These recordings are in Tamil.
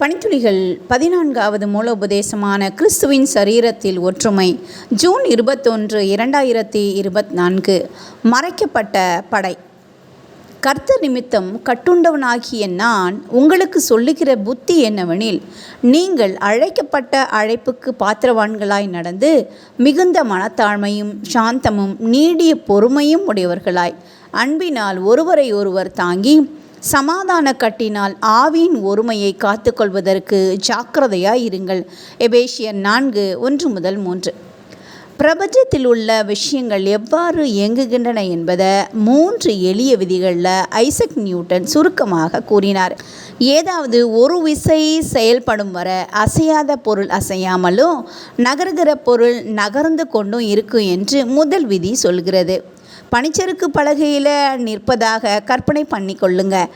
பணித்துளிகள் பதினான்காவது மூலோபதேசமான கிறிஸ்துவின் சரீரத்தில் ஒற்றுமை. ஜூன் இருபத்தொன்று இரண்டாயிரத்தி இருபத்தி நான்கு மறைக்கப்பட்ட படை. கர்த்தர் நிமித்தம் கட்டுண்டவனாகிய நான் உங்களுக்கு சொல்லுகிற புத்தி என்னவெனில் நீங்கள் அழைக்கப்பட்ட அழைப்புக்கு பாத்திரவான்களாய் நடந்து மிகுந்த மனத்தாழ்மையும் சாந்தமும் நீடிய பொறுமையும் உடையவர்களாய். அன்பினால் ஒருவரை ஒருவர் தாங்கி சமாதான கட்டினால் ஆவியின் ஒருமையை காத்துக்கொள்வதற்கு ஜாக்கிரதையாக இருங்கள். எபேஷியன் நான்கு ஒன்று முதல் மூன்று. பிரபஞ்சத்தில் உள்ள விஷயங்கள் எவ்வாறு இயங்குகின்றன என்பதை மூன்று எளிய விதிகளில் ஐசக் நியூட்டன் சுருக்கமாக கூறினார். ஏதாவது ஒரு விசை செயல்படும் வர அசையாத பொருள் அசையாமலும் நகர்கிற பொருள் நகர்ந்து கொண்டும் இருக்கும் என்று முதல் விதி சொல்கிறது. பனிச்சறுக்கு பலகையில் நிற்பதாக கற்பனை பண்ணி கொள்ளுங்கள்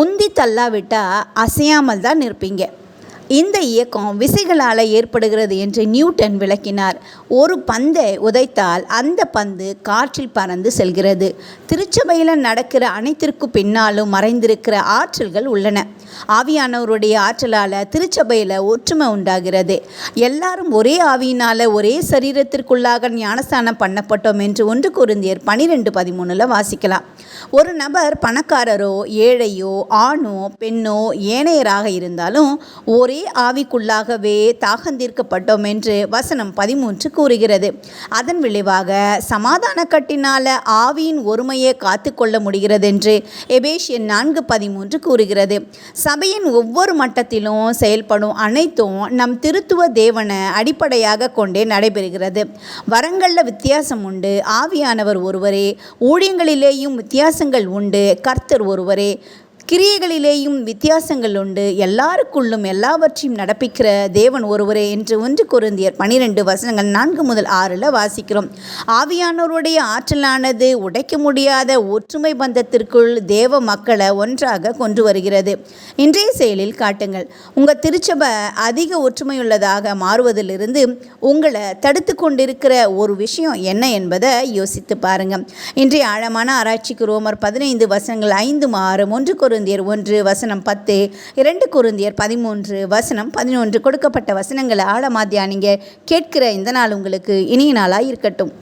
உந்தி தள்ளாவிட்டால் அசையாமல் தான் நிற்பீங்க. இந்த இயக்கம் விசைகளால் ஏற்படுகிறது என்று நியூட்டன் விளக்கினார். ஒரு பந்தை உதைத்தால் அந்த பந்து காற்றில் பறந்து செல்கிறது. திருச்சபையில் நடக்கிற அனைத்திற்கு பின்னாலும் மறைந்திருக்கிற ஆற்றல்கள் உள்ளன. ஆவியானவருடைய ஆற்றலால் திருச்சபையில் ஒற்றுமை உண்டாகிறது. எல்லாரும் ஒரே ஆவியினால் ஒரே சரீரத்திற்குள்ளாக ஞானஸ்தானம் பண்ணப்பட்டோம் என்று ஒன்று குருந்தியர் பனிரெண்டு பதிமூணில் வாசிக்கலாம். ஒரு நபர் பணக்காரரோ ஏழையோ ஆணோ பெண்ணோ ஏனையராக இருந்தாலும் ஒரே ஆவிக்குள்ளாகவே தாகந்தீர்க்கப்பட்டோம் என்று வசனம் பதிமூன்று கூறுகிறது. அதன் விளைவாக சமாதான கட்டினால ஆவியின் ஒருமையை காத்து கொள்ள முடிகிறது என்று எபேஷியன் நான்கு பதிமூன்று கூறுகிறது. சபையின் ஒவ்வொரு மட்டத்திலும் செயல்படும் அனைத்தும் நம் திருத்துவ தேவனை அடிப்படையாக கொண்டே நடைபெறுகிறது. வரங்களில் வித்தியாசம் உண்டு. ஆவியானவர் ஒருவரே ஊழியங்களிலேயும் வித்தியாசங்கள் உண்டு. கர்த்தர் ஒருவரே கிரியைகளிலேயும் வித்தியாசங்கள் உண்டு. எல்லாருக்குள்ளும் எல்லாவற்றையும் நடப்பிக்கிற தேவன் ஒருவரே என்று ஒன்று குருந்தியர் பனிரெண்டு வசனங்கள் நான்கு முதல் ஆறில் வாசிக்கிறோம். ஆவியானோருடைய ஆற்றலானது உடைக்க முடியாத ஒற்றுமை பந்தத்திற்குள் தேவ மக்களை ஒன்றாக கொண்டு வருகிறது. இன்றைய செயலில் காட்டுங்கள். உங்கள் திருச்சபை அதிக ஒற்றுமையுள்ளதாக மாறுவதிலிருந்து உங்களை தடுத்து கொண்டிருக்கிற ஒரு விஷயம் என்ன என்பதை யோசித்து பாருங்கள் இன்றைய ஆழமான ஆராய்ச்சிக்கு ரோமர் பதினைந்து வசனங்கள் ஐந்து மாறும் ஒன்று குருந்தியர் ஒன்று வசனம் பத்து இரண்டு குருந்தியர் பதிமூன்று வசனம் பதினொன்று கொடுக்கப்பட்ட வசனங்களை ஆழமா தியானிங்க கேட்கிற இந்த நாள் உங்களுக்கு இனிய நாளாக இருக்கட்டும்